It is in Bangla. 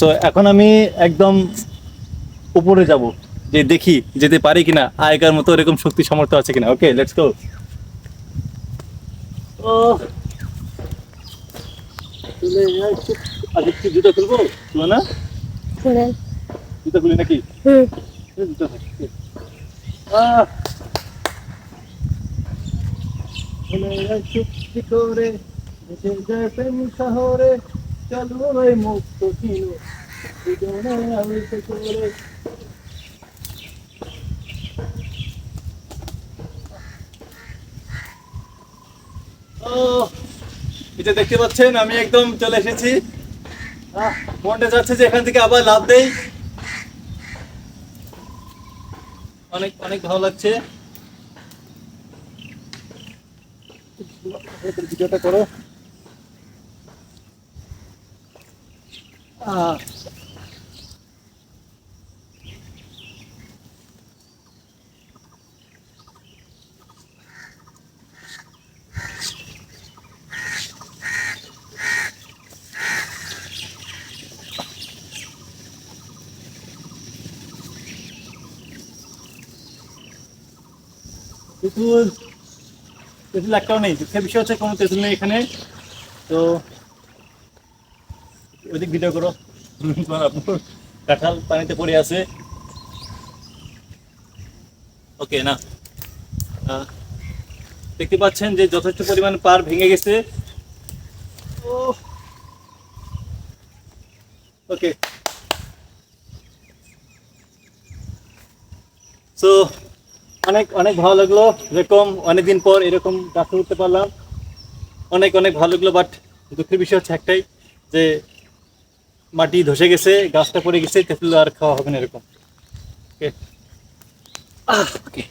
সো এখন আমি একদম উপরে যাব যে দেখি যেতে পারি কিনা আগেকার মতো এরকম শক্তি সামর্থ্য আছে কিনা। ওকে লেটস গো ও আগে কি জুতো খুলবো? খুলো না? জুতো খুলি নাকি? হুম। এই আহ! চলে করে ভেসে যায় প্রেম শহরে। চলো মুক্ত এটা দেখতে পাচ্ছেন, আমি একদম চলে এসেছি। মনটা যাচ্ছে যে এখান থেকে আবার লাভ দেই। অনেক অনেক ভালো লাগছে। ভিডিওটা করো। তেঁতুল তেঁতুল একটাও নেই। দুঃখের বিষয় হচ্ছে কোনো তেঁতুল নেই এখানে। তো ওইদিক ভিডিও করো। কাঁঠাল পানিতে পড়ে আছে। ওকে, না। দেখতে পাচ্ছেন যে যথেষ্ট পরিমাণ পার ভেঙে গেছে। ওকে। সো অনেক অনেক ভালো লাগল। এরকম অনেকদিন পর এরকম গাছে উঠতে পারলাম। অনেক অনেক ভালো লাগল বাট দুঃখের বিষয় হচ্ছে একটাই যে মাটি ধসে গেছে গাছটা পড়ে গেছে তেঁতুল আর খাওয়া হবে না এরকম। ওকে